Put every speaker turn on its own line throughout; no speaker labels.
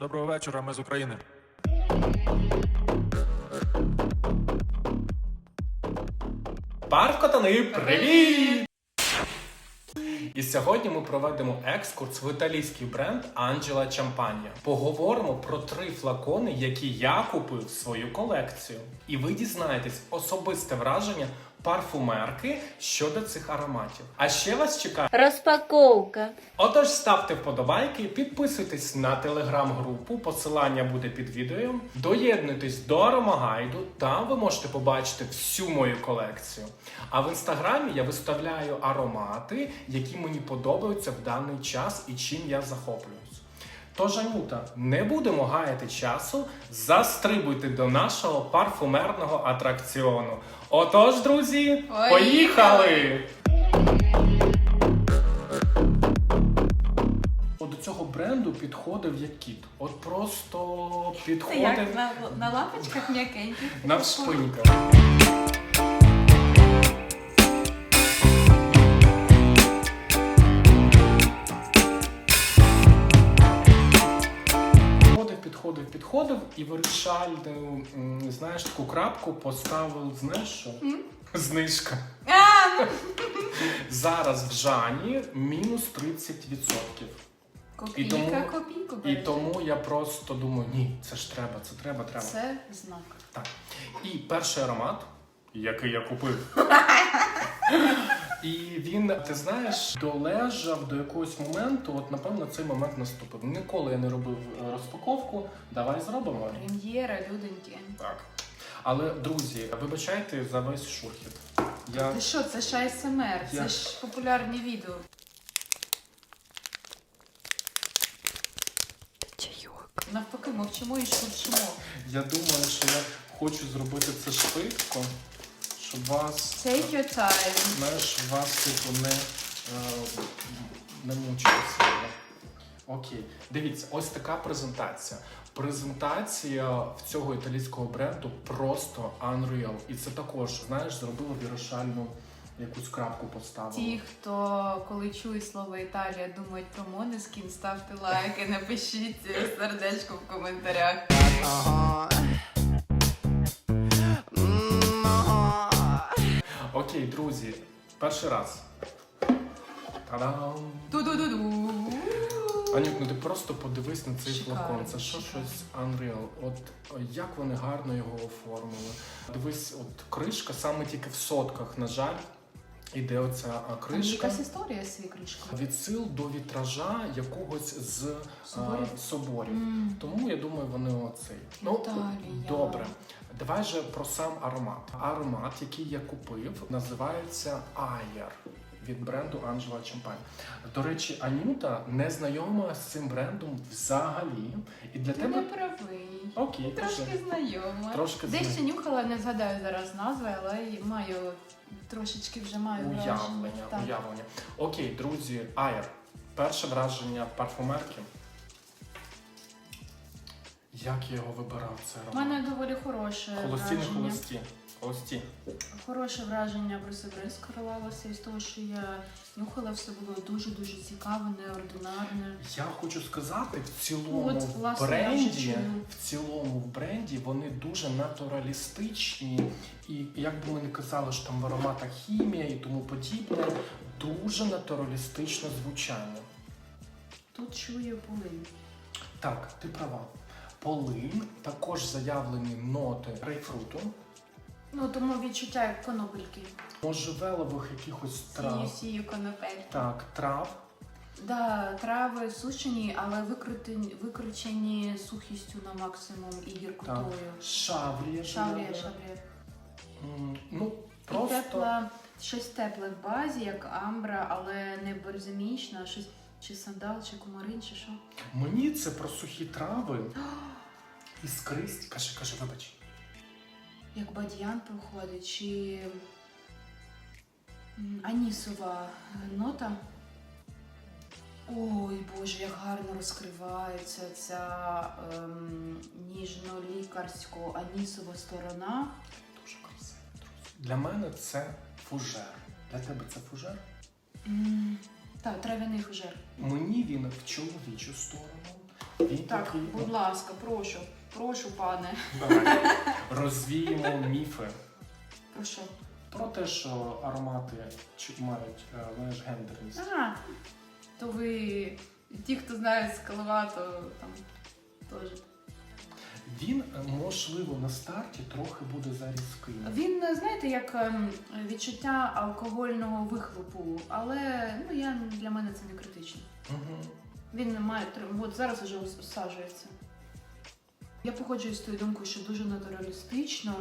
Доброго вечора, ми з України.
Паркотани, привіт! І сьогодні ми проведемо екскурс в італійський бренд Анджела Чампанія. Поговоримо про три флакони, які я купив в свою колекцію. І ви дізнаєтесь особисте враження парфумерки щодо цих ароматів. А ще вас чекає
Розпаковка.
Отож, ставте вподобайки, підписуйтесь на телеграм-групу, посилання буде під відео. Доєднуйтесь до Аромагайду, там ви можете побачити всю мою колекцію. А в інстаграмі я виставляю аромати, які мені подобаються в даний час і чим я захоплююсь. Тож, Анюта, не будемо гаяти часу, застрибуйте до нашого парфумерного атракціону. Отож, друзі, поїхали! От До цього бренду підходив як кіт. От просто
Це як
підходив
на, на лапочках м'якеньких.
навшпинька. Підходив, підходив, підходив і вирішальну, знаєш, таку крапку поставив, знаєш що? Знижка.
Ну,
Зараз в Жані мінус 30%.
копійка,
тому-
копійку
І тому я просто думаю, ні, це ж треба, це треба, треба.
Це знак.
Так. І перший аромат, який я купив. І він, ти знаєш, долежав до якогось моменту. От напевно цей момент наступив. Ніколи я не робив е, розпаковку. Давай зробимо.
Прем'єра, людоньки.
Так. Але друзі, вибачайте за весь шурхіт. Я
Ти що, це ж АСМР,
Я-
це ж популярні відео. Чайок. Навпаки, мовчимо і шуршимо.
Я думаю, що я хочу зробити це швидко, щоб вас,
Take your time.
знаєш, вас типу не, е, не мучити себе. Окей, дивіться, ось така презентація. Презентація в цього італійського бренду просто unreal. І це також, знаєш, зробило вірушальну якусь крапку поставило.
Ті, хто коли чують слово Італія, думають про Монескін, ставте лайки, напишіть сердечко в коментарях.
Окей, друзі, перший раз. Та-дам!
Ду-ду-ду-ду.
Анюк, ну ти просто подивись на цей
Шикарно,
флакон. Це що
шикарно.
щось unreal. От як вони гарно його оформили. Дивись, от кришка саме тільки в сотках, на жаль, іде оця а,
Там
кришка.
якась історія з свікришкою.
Відсил до вітража якогось з а,
Соборів?
соборів.
М.
Тому я думаю, вони оцей. Ну,
Італія.
добре. Давай же про сам аромат. Аромат, який я купив, називається Ayer від бренду Angela Champagne. До речі, Анюта не знайома з цим брендом взагалі. І для
Ти
тебе
не правий.
окей,
Трошки
кажи.
знайома.
Трошки
Десь ще
знайома.
нюхала, не згадаю зараз назви, але маю трошечки вже маю
уявлення.
враження.
Уявлення. Окей, друзі, Ayer. Перше враження парфумерки. Як я його вибирав, це
У мене доволі хороше
Холості, не
враження.
холості. Холості.
Хороше враження про себе скоролалося із того, що я нюхала, все було дуже-дуже цікаве, неординарне.
Я хочу сказати, в цілому
От,
в
власне, я
бренді,
чую.
в цілому в бренді вони дуже натуралістичні, і як би ми не казали, що там в ароматах хімія і тому подібне, дуже натуралістичне звучання.
Тут чую полин.
Так, ти права. Полин, також заявлені ноти грейпфруту,
Ну тому відчуття як конопельки.
можжевелових якихось
Сію,
трав.
сію конопель.
Так, трав.
Да, трави сушені, але викрутені, викручені сухістю на максимум і гіркотою.
Шаврія.
Шаврія,
живе.
шаврія.
М, Ну,
І
просто.
тепла, щось тепле в базі, як амбра, але не бальзамічна, щось чи сандал, чи кумарин, чи що.
Мені це про сухі трави. Іскристь. Кажи, кажи, вибач.
Як бадьян проходить, чи анісова нота. Ой, Боже, як гарно розкривається ця ем, ніжно-лікарсько-анісова сторона.
Дуже красиво. Для мене це фужер. Для тебе це фужер?
М, Так, трав'яний фужер.
Мені він в чоловічу сторону, Він
Так,
такий.
будь ласка, прошу, прошу, пане.
Давай. Розвіємо міфи
Прошу.
про те, що аромати чи- мають е, знаєш, гендерність.
Ага. То ви, ті, хто знає скалова, то там теж.
Він, е, можливо, на старті трохи буде зарізким.
Він, е, знаєте, як ем, відчуття алкогольного вихлопу, але ну, я, для мене це не критично.
Угу.
Він не має от зараз вже усаджується. Я погоджуюсь з тою думкою, що дуже натуралістично,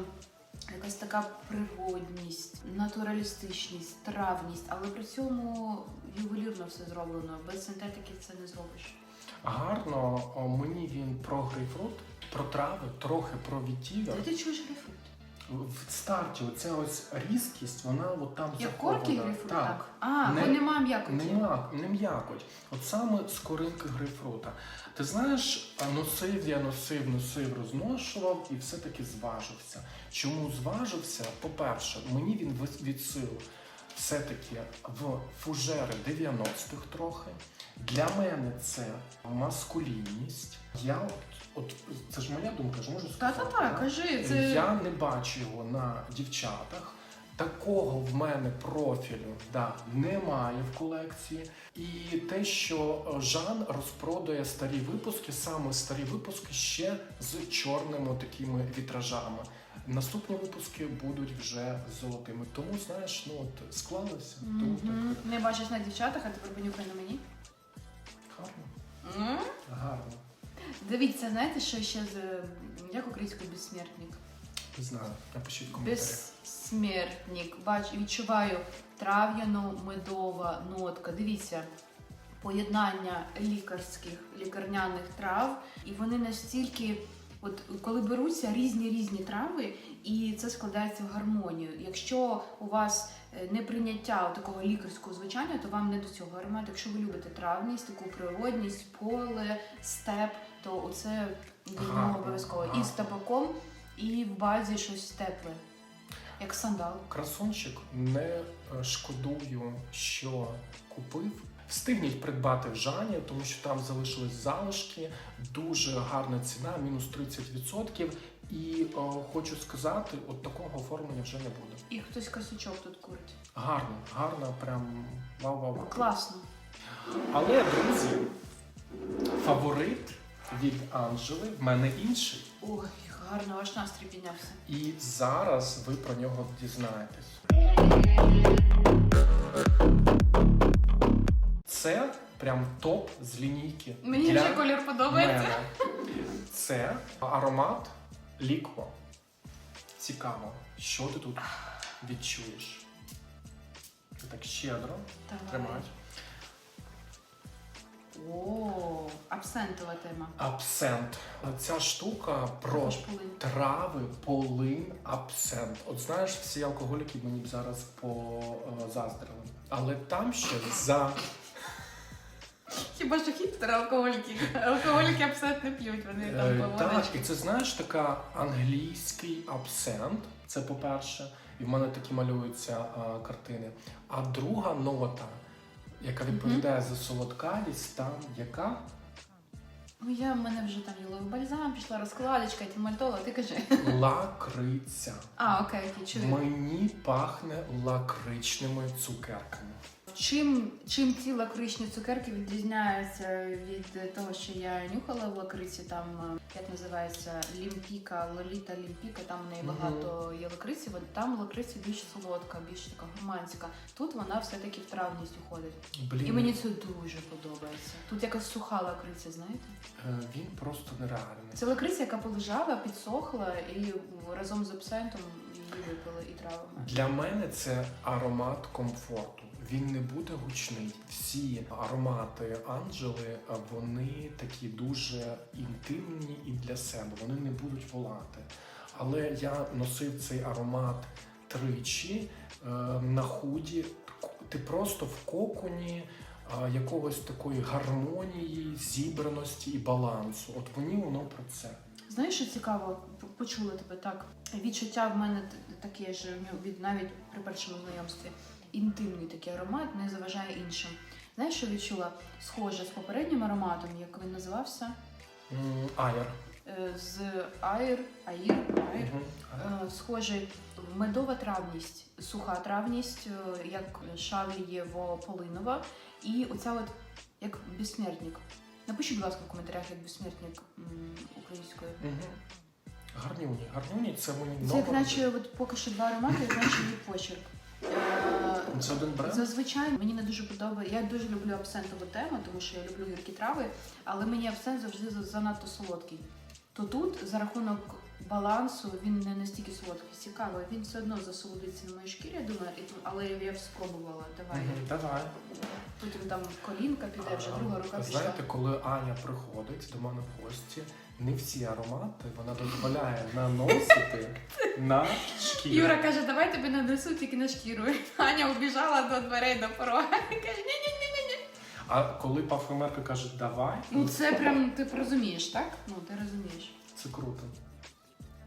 якась така природність, натуралістичність, травність, але при цьому ювелірно все зроблено. Без синтетики це не зробиш.
Гарно, мені він про грейпфрут, про трави, трохи про відтівер.
Ти чуєш грейпфрут?
В старті оця ось різкість, вона от там
Як
захована.
корки грейпфрут?
Так.
А,
Не-
бо нема м'якоті.
Нема, не м'якоть. От саме з коринки грейпфрута. Ти знаєш, носив я, носив, носив, розношував і все-таки зважився. Чому зважився? По-перше, мені він від сил все-таки в фужери 90-х трохи. Для мене це маскулінність. Я от, от це ж моя думка, ж можу сказати.
Та-та-та, кажи, це
Я не бачу його на дівчатах. Такого в мене профілю да, немає в колекції. І те, що е, Жан розпродає старі випуски, саме старі випуски ще з чорними такими вітражами. Наступні випуски будуть вже золотими. Тому, знаєш, ну от склалося. Тому
Мгм.
так
не бачиш на дівчатах, а тепер понюхай на мені.
гарно.
М?
Гарно.
Дивіться, знаєте, що ще з е, як українською безсмертник?
Не знаю. Напишіть в коментарях.
Безсмертник. Бач, відчуваю трав'яно-медова нотка. Дивіться, поєднання лікарських лікарняних трав, і вони настільки. От коли беруться різні різні трави, і це складається в гармонію. Якщо у вас е, неприйняття такого лікарського звучання, то вам не до цього аромат. Якщо ви любите травність, таку природність, поле, степ, то оце
Гарно,
обов'язково. І з табаком, і в базі щось тепле, як сандал.
Красунчик не е, шкодую, що купив. Встигніть придбати в Жані, тому що там залишились залишки, дуже гарна ціна, мінус 30%. І е, хочу сказати, от такого оформлення вже не буде.
І хтось косячок тут курить.
Гарно, гарно, прям вау-вау.
Класно.
Але, друзі, фаворит від Анжели в мене інший.
Ой, гарно ваш настрій піднявся.
І зараз ви про нього дізнаєтесь. Це прям топ з лінійки.
Мені вже колір подобається.
мене. Це аромат лікво. Цікаво, що ти тут відчуєш? Ти так щедро
Давай.
тримай.
О, абсентова тема.
Абсент. Ця штука про
полин.
Трави, полин, абсент. От знаєш, всі алкоголіки мені б зараз позаздрили. Але там ще за
Хіба що хіпстери алкоголіки? Алкоголіки абсент не п'ють, вони там
Е,
по
так, і це знаєш така англійський абсент. Це по-перше, і в мене такі малюються а, картини. А друга нота, яка відповідає за солодкавість, там яка
Ну я в мене вже там яловий бальзам, пішла розкладочка, тімальтола, ти кажи.
лакриця.
А, окей, окей, чую.
Мені пахне лакричними цукерками.
Чим, чим ці лакричні цукерки відрізняються від того, що я нюхала в лакриці, там е, як називається лімпіка, лоліта лімпіка, там в неї багато є лакриці, там лакриця більш солодка, більш така гурманська. Тут вона все-таки в травність уходить.
Блін,
І мені це дуже подобається. Тут якась суха лакриця, знаєте?
е, він просто нереальний.
Це лакриця, яка полежала, підсохла і разом з абсентом її випили і травами.
Для мене це аромат комфорту. Він не буде гучний. Всі аромати Анджели вони такі дуже інтимні і для себе. Вони не будуть волати. Але я носив цей аромат тричі е, на худі. Ти просто в коконі а, якогось такої гармонії, зібраності і балансу. От мені воно про це.
Знаєш, що цікаво, почула тебе так. Відчуття в мене таке ж ну, від навіть при першому знайомстві. Інтимний такий аромат не заважає іншим. Знаєш, що відчула? Схоже з попереднім ароматом, як він називався?
М, Айр.
Е, З аїр, аїр, аїр.
Мгм.
Е, Схожий медова травність, суха травність, е, як шавлієво-полинова. І оця от як безсмертник. Напишіть, будь ласка, в коментарях, як безсмертник українською.
Мгм. Гарнюні. Гарнюні це мені
Це як наче от поки що два аромати, як наче її почерк. Е,
Це один бренд?
Зазвичай мені не дуже подобається. Я дуже люблю абсентову тему, тому що я люблю гіркі трави, але мені абсент завжди занадто солодкий. То тут за рахунок балансу він не настільки солодкий. Цікаво, він все одно засолодиться на моїй шкірі, я думаю, і тут- але я б спробувала. Давай.
Мгм, Давай.
Потім там колінка піде, вже друга рука пішла.
Знаєте, коли Аня приходить до мене в гості, не всі аромати вона дозволяє наносити на шкіру.
Юра каже, давай тебе нанесу тільки на шкіру. Аня убіжала до дверей до порога. і Каже, ні, ні.
А коли парфюмерка каже давай,
Ну це прям ти розумієш, так? Ну ти розумієш.
це круто.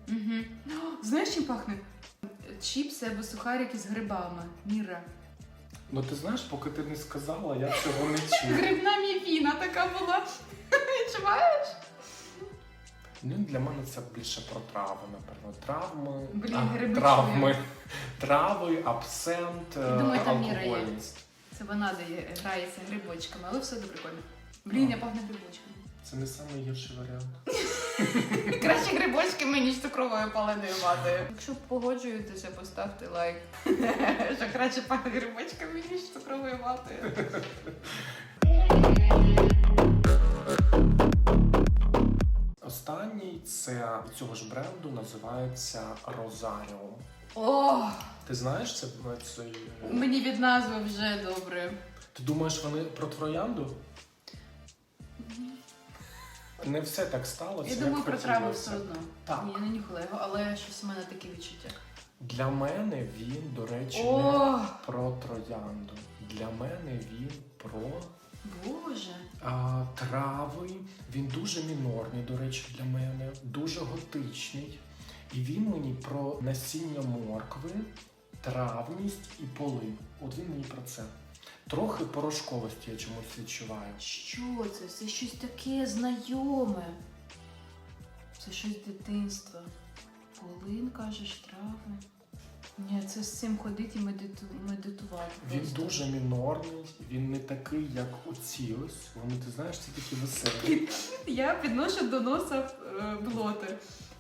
Угу. Знаєш, чим пахне? Чіпси або сухарики з грибами. Міра.
Ну ти знаєш, поки ти не сказала, я цього не чув.
Грибна мівіна така
Ну, для мене це більше про трави, напевно. Травми,
Блін,
а,
гриби
травми, трави, абсент,
думаю, там Міра є.
алкогольність.
Це вона дає, грається грибочками, але все одно прикольно. Блін, я пахне грибочками.
Це не найгірший варіант.
Краще грибочками, ніж цукровою паленою ватою. Якщо погоджуєтеся, поставте лайк. Що краще пахне грибочками, ніж цукровою ватою.
Останній це від цього ж бренду називається Розаріо.
О,
Ти знаєш це цей. е,
мені від назви вже добре.
Ти думаєш, вони про троянду? Не все так сталося.
Я думаю про
хотілося.
все одно.
Так.
Ні, я не нюхала його, але щось у мене таке відчуття.
Для мене він, до речі, не про троянду. Для мене він про
Боже.
а, трави. Він дуже мінорний, до речі, для мене, дуже готичний. І він мені про насіння моркви, травність і полин. От він мені про це. Трохи порошковості я чомусь відчуваю.
Що це? Це щось таке знайоме. Це щось дитинства. Полин, кажеш, трави. Ні, це з цим ходити і медиту... медитувати.
Він
просто.
дуже мінорний, він не такий, як оці ось. Вони, ти знаєш, ці такі веселі.
Я підношу до носа е, блотер.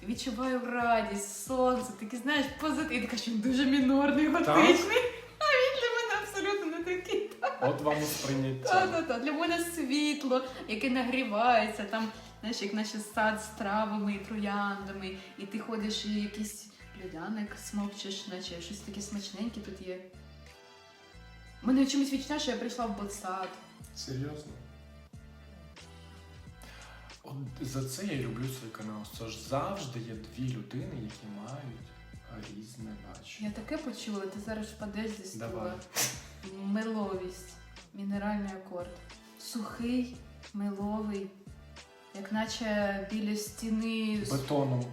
Відчуваю радість, сонце, такий, знаєш, позитив. І така, що він дуже мінорний, готичний. А він для мене абсолютно не такий.
От вам сприйняття.
Та-та-та, для мене світло, яке нагрівається, там, знаєш, як наче сад з травами і трояндами, і ти ходиш і якийсь людяник смокчеш, наче щось таке смачненьке тут є. У Мене чомусь відчуття, що я прийшла в ботсад.
Серйозно? От за це я люблю свій канал. Це ж завжди є дві людини, які мають різне бачення.
Я таке почула, ти зараз впадеш зі
Давай.
стула. Меловість, мінеральний акорд. Сухий, меловий, як наче біля стіни
Бетоном.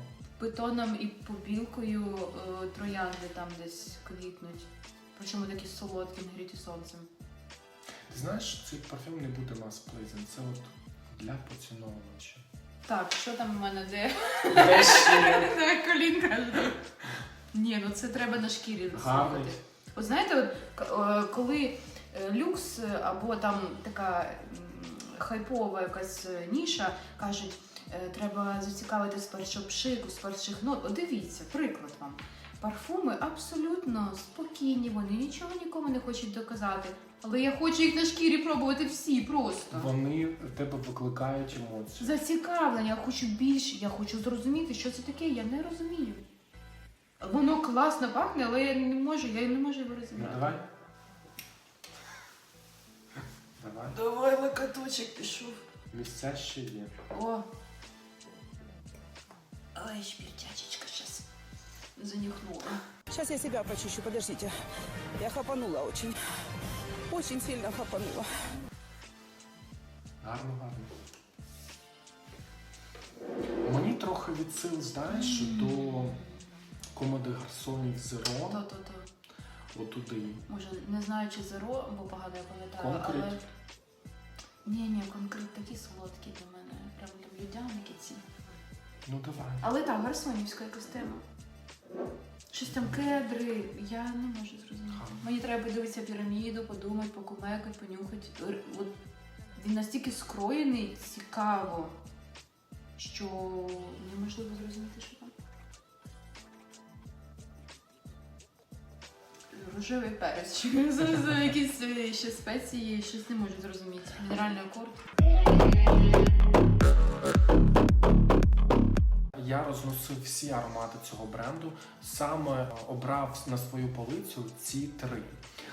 Бетоном і побілкою е, троянди там десь квітнуть. Причому такі солодкі, нагріті сонцем.
Ти знаєш, цей парфюм не буде нас плизен. Це от для поціновувача.
Так, що там у мене де?
Де ще?
Де колінка? Ні, ну це треба на шкірі
Гарний.
От знаєте, от, к- е, коли е, люкс е, або там така м, хайпова якась е, ніша кажуть, треба зацікавити з першого пшику, з перших нот. От дивіться, приклад вам. Парфуми абсолютно спокійні, вони нічого нікому не хочуть доказати. Але я хочу їх на шкірі пробувати всі просто.
Вони в тебе викликають емоції.
Зацікавлення, я хочу більше, я хочу зрозуміти, що це таке, я не розумію. Воно класно пахне, але я не можу, я не можу його
Ну
розібрати.
давай. Давай.
Давай локоточок пішов.
Місця ще є.
О. Ой, шпірчачечка щас занюхнула.
Сейчас я себя почищу, подождите. Я хапанула очень. Очень сильно хапанула.
Гарно, гарно. Мені трохи відсил, знаєш, до комоди гарсонів Зеро.
То-то-то.
Отуди.
Може, не знаю, чи зеро, бо погано я пам'ятаю,
Конкрет.
але. Ні, ні, конкрет такі солодкі для мене. Прям для людяники ці.
Ну давай.
Але так, гарсонівська якась тема. Щось там кедри, я не можу зрозуміти. Мені треба подивитися піраміду, подумати, покумекати, понюхати. От він настільки скроєний, цікаво, що неможливо зрозуміти, що там. Рожевий перець, чи якісь е, ще спеції, щось не можу зрозуміти. Мінеральний акорд.
Я розносив всі аромати цього бренду, саме е, обрав на свою полицю ці три.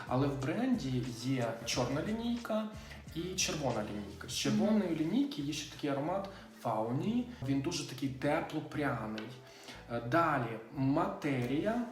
Але в бренді є чорна лінійка і червона лінійка. З червоної лінійки є ще такий аромат Фауні. Він дуже такий тепло-пряний. Е, Далі матерія.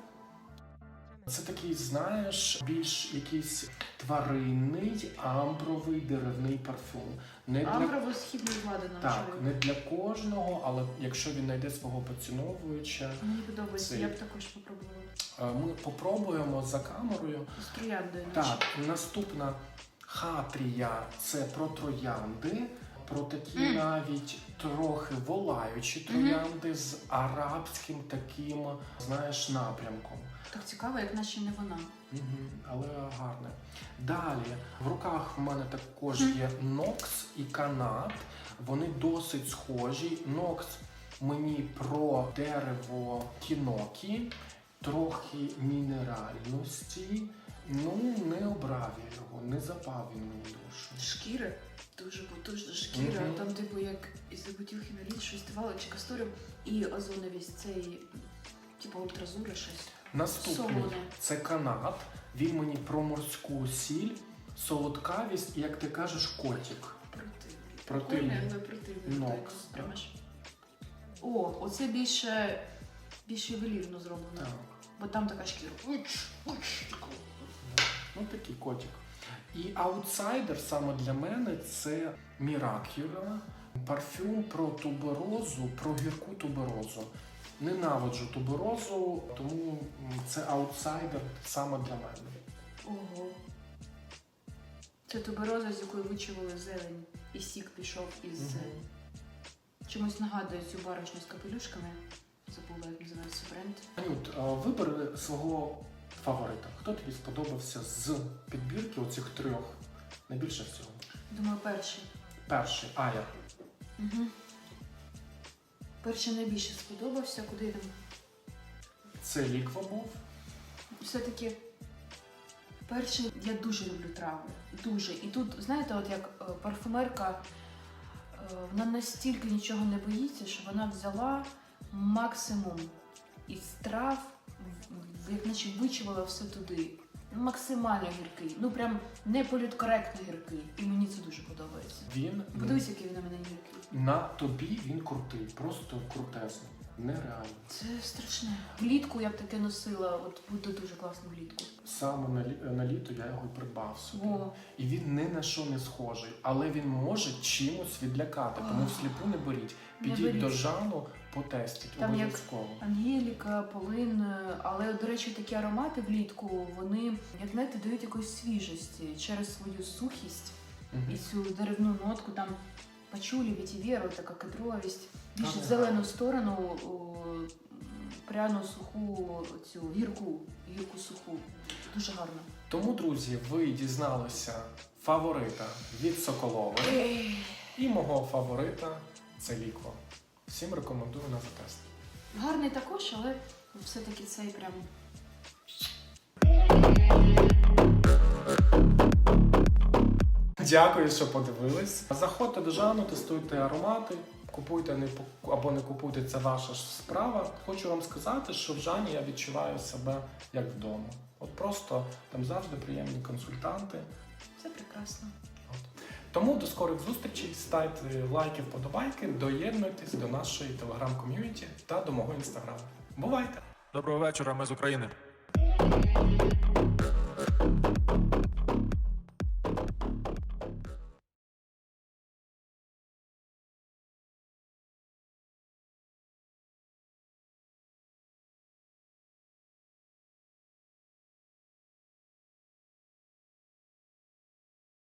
Це такий, знаєш, більш якийсь тваринний амбровий деревний парфюм. Не для
Амброво-східний влади
так,
навчаю.
не для кожного, але якщо він знайде свого поціновувача,
Мені подобається,
Це-
я б також попробувала.
е, ми попробуємо за камерою.
З трояндою.
Так, наступна хатрія це про троянди, про такі
Мгм.
навіть трохи волаючі троянди з арабським таким, знаєш, напрямком.
Так цікаво, як наче не вона.
Мгм, але гарне. Далі в руках в мене також є Нокс і Канат. Вони досить схожі. Нокс мені про дерево кінокі, трохи мінеральності. Ну, не обрав я його, не запав він мені душу.
Шкіри. Дуже потужна шкіра.
Мгм.
Там, типу, як із забутів хімеліт, щось давало, чи касторів. І озоновість цей, типу, ультразури щось.
Наступний
Солоне.
це канат. Він мені про морську сіль, солодкавість і, як ти кажеш, котик.
Противний. Так, прямо ж. О, оце більше, більше ювелірно зроблено.
Так.
Бо там така шкіра.
Ну, такий котик. І аутсайдер саме для мене це Miraculo, парфюм про туберозу, про гірку туберозу. Ненавиджу туберозу, тому це аутсайдер саме для мене.
Ого. Це тубероза, з якої вичавили зелень, і сік пішов із.
Мгм.
Чомусь нагадує цю баришню з капелюшками. Забула, як називається бренд.
Анют, вибери свого фаворита. Хто тобі сподобався з підбірки оцих трьох? Найбільше всього.
Думаю, перший.
Перший Ая.
Угу. Перший найбільше сподобався, куди там.
Це ліква був.
Все-таки перший я дуже люблю трави. Дуже. І тут, знаєте, от як е, парфумерка, е, вона настільки нічого не боїться, що вона взяла максимум із трав, як наче вичавила все туди. Максимально гіркий. Ну прям не політкоректно гіркий. І мені це дуже подобається.
Він
Подивись, який він на мене гіркий.
на тобі він крутий, просто крутезний. Нереально.
Це страшне. Влітку я б таке носила, от буде дуже класно влітку.
Саме на, лі- на літо я його придбав собі.
О,
І він ні на що не схожий, але він може чимось відлякати. Тому всліпу не беріть.
Не
Підіть
беріть.
до Жану, потестіть
Там як. Ангеліка, полин, але, до речі, такі аромати влітку, вони, як знаєте, дають якоїсь свіжості через свою сухість
Мгм.
і цю деревну нотку, там пачулі, вітівєру, така кадровість, більше
Ага.
в зелену сторону, пряну суху, цю гірку, гірку суху. Дуже гарно.
Тому, друзі, ви дізналися фаворита від Соколової і мого фаворита це ліква. Всім рекомендую на затест.
Гарний також, але все-таки цей прям
Дякую, що подивились. Заходьте до Жану, тестуйте аромати, купуйте не або не купуйте, це ваша ж справа. Хочу вам сказати, що в Жані я відчуваю себе як вдома. От просто там завжди приємні консультанти.
все прекрасно.
Тому до скорих зустрічей, ставте лайки, вподобайки, доєднуйтесь до нашої телеграм-ком'юніті та до мого інстаграму. Бувайте!
Доброго вечора, ми з України.